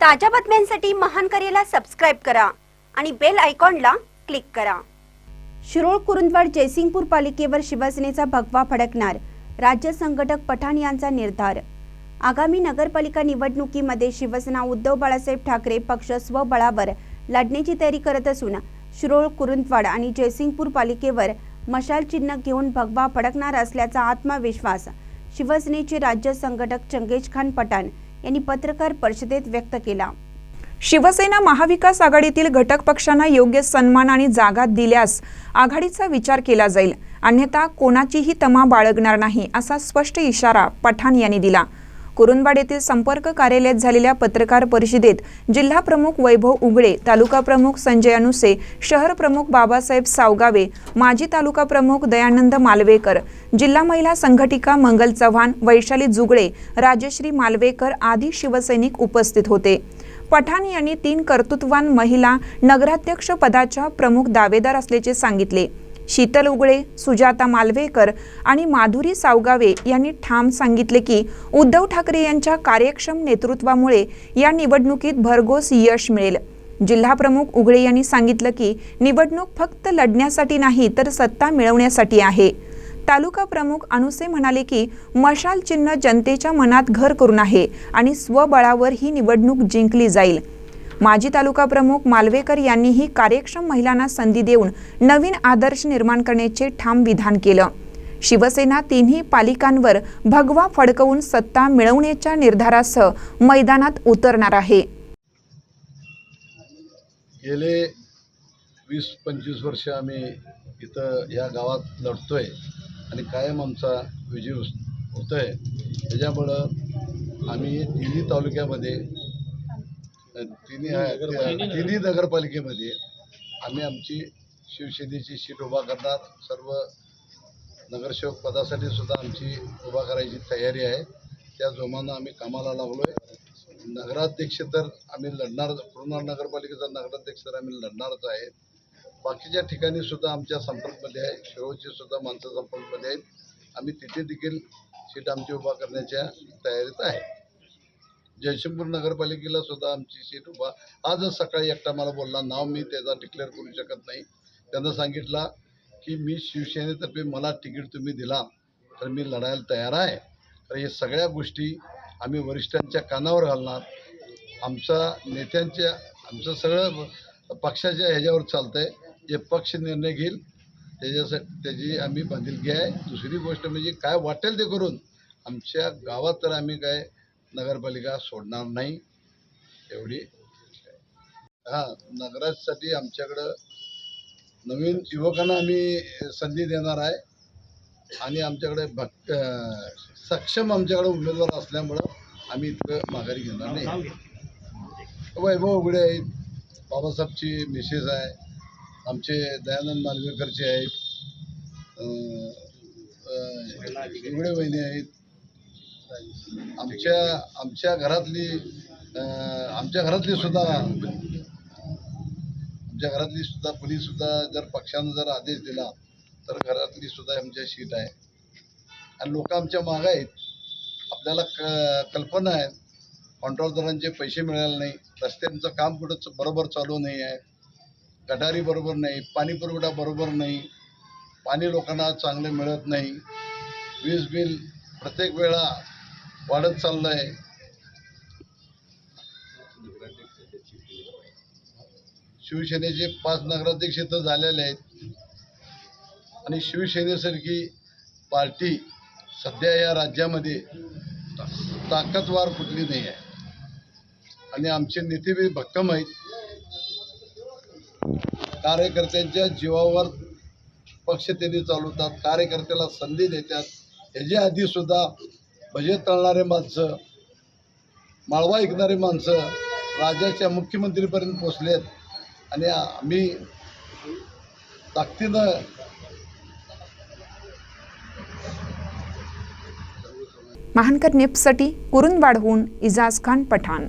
ताज्या बातम्यांसाठी महान करेला सबस्क्राईब करा आणि बेल आयकॉनला क्लिक करा. शिरोळ कुरुंदवाड जयसिंगपूर पालिकेवर शिवसेनेचा भगवा फडकणार राज्य संघटक पठाण यांचा निर्धार. आगामी नगरपालिका निवडणुकीमध्ये शिवसेना उद्धव बाळासाहेब ठाकरे पक्ष स्वबळावर लढण्याची तयारी करत असून शिरोळ कुरुंदवाड आणि जयसिंगपूर पालिकेवर मशाल चिन्ह घेऊन भगवा फडकणार असल्याचा आत्मविश्वास शिवसेनेचे राज्य संघटक चंगेज खान पठाण यांनी पत्रकार परिषदेत व्यक्त केला. शिवसेना महाविकास आघाडीतील घटक पक्षांना योग्य सन्मान आणि जागा दिल्यास आघाडीचा विचार केला जाईल. अन्यथा कोणाचीही तमा बाळगणार नाही असा स्पष्ट इशारा पठाण यांनी दिला. कुरुंदवाड येथील संपर्क कार्यालयात झालेल्या पत्रकार परिषदेत जिल्हा प्रमुख वैभव उगळे तालुका प्रमुख संजय अनुसे शहर प्रमुख बाबासाहेब सावगावे माजी तालुका प्रमुख दयानंद मालवेकर जिल्हा महिला संघटिका मंगल चव्हाण वैशाली जुगळे राजश्री मालवेकर आदी शिवसैनिक उपस्थित होते. पठाण यांनी तीन कर्तृत्वान महिला नगराध्यक्ष पदाच्या प्रमुख दावेदार असल्याचे सांगितले. शीतल उगळे सुजाता मालवेकर आणि माधुरी सावगावे यांनी ठाम सांगितले की उद्धव ठाकरे यांच्या कार्यक्षम नेतृत्वामुळे या निवडणुकीत भरघोस यश मिळेल. जिल्हा प्रमुख उगळे यांनी सांगितलं की निवडणूक फक्त लढण्यासाठी नाही तर सत्ता मिळवण्यासाठी आहे. तालुका प्रमुख अनुसे म्हणाले की मशाल चिन्ह जनतेच्या मनात घर करून आहे आणि स्वबळावर ही निवडणूक जिंकली जाईल. माजी तालुका प्रमुख मालवेकर यांनीही कार्यक्षम महिलांना संधी देऊन नवीन आदर्श निर्माण करण्याचे ठाम विधान केलं. शिवसेना तिन्ही पालिकांवर भगवा फडकवून सत्ता मिळवण्याच्या निर्धारासह मैदानात उतरणार आहे. गेले वीस पंचवीस वर्ष आम्ही इथं ह्या गावात लढतोय आणि कायम आमचा विजय होतो आहे त्याच्यामुळं आम्ही तिन्ही तालुक्यामध्ये तिन्ही तिन्ही नगरपालिकेमध्ये. आम्ही आमची शिवसेनेची सीट उभा करणार. सर्व नगरसेवक पदासाठी सुद्धा आमची उभा करायची तयारी आहे. त्या जोमानं आम्ही कामाला लागलो आहे नगराध्यक्ष तर आम्ही लढणार पूर्णा नगरपालिकेचा नगराध्यक्ष तर आम्ही लढणारच आहे. बाकीच्या ठिकाणी सुद्धा आमच्या संपर्कमध्ये आहे. शिरोळची सुद्धा माणसं संपर्कमध्ये आहेत. आम्ही तिथे देखील सीट आमची उभा करण्याच्या तयारीत आहे. जयशंपूर नगरपालिकेला सुद्धा आमची सीट उभा. आजच सकाळी एकटा मला बोलला नाव मी त्याचा डिक्लेअर करू शकत नाही. त्यांना सांगितला की मी शिवसेनेतर्फे मला तिकीट तुम्ही दिला तर मी लढायला तयार आहे. तर हे सगळ्या गोष्टी आम्ही वरिष्ठांच्या कानावर घालणार. आमचा नेत्यांच्या आमचं सगळं पक्षाच्या ह्याच्यावर चालतं आहे जे पक्ष निर्णय घेईल त्याच्यासाठी त्याची आम्ही बांधिलकी आहे. दुसरी गोष्ट म्हणजे काय वाटेल ते करून आमच्या गावात तर आम्ही काय नगरपालिका सोडणार नाही एवढी. हां नगरासाठी आमच्याकडं नवीन युवकांना आम्ही संधी देणार आहे. आणि आमच्याकडे भक्त सक्षम आमच्याकडे उमेदवार असल्यामुळं आम्ही इतकं माघारी घेणार नाही. वैभव उघडे आहेत बाबासाहेबची मिसेस आहे आमचे दयानंद मालवेकरचे आहेत अं, उघडे वहिनी आहेत. आमच्या आमच्या घरातली आमच्या घरातली सुद्धा आमच्या घरातली सुद्धा कुणी सुद्धा जर पक्षानं जर आदेश दिला तर घरातली सुद्धा आमच्या सीट आहे. आणि लोक आमच्या मागं आहेत. आपल्याला क कल्पना आहे. कॉन्ट्रॅक्टदारांचे पैसे मिळाले नाही. रस्त्यांचं काम कुठं बरोबर चालू नाही आहे. गटारी बरोबर नाही. पाणी पुरवठा बरोबर नाही. पाणी लोकांना चांगलं मिळत नाही. वीज बिल प्रत्येक वेळा वाढत चाललं आहे शिवसेनेचे पाच नगराध्यक्ष तर झालेले आहेत. आणि शिवसेनेसारखी पार्टी सध्या या राज्यामध्ये ताकदवार कुठली नाही आहे. आणि आमचे नेते बी भक्कम आहेत. कार्यकर्त्यांच्या जीवावर पक्ष त्यांनी चालवतात. कार्यकर्त्याला संधी देतात. ह्याच्या आधी सुद्धा भजे तळणारे माणसं माळवा ऐकणारी माणसं राज्याच्या मुख्यमंत्रीपर्यंत पोचलेत आणि आम्ही ताकदीनं महानकर नेपसाठी कुरुंदवाडहून इजाज खान पठाण.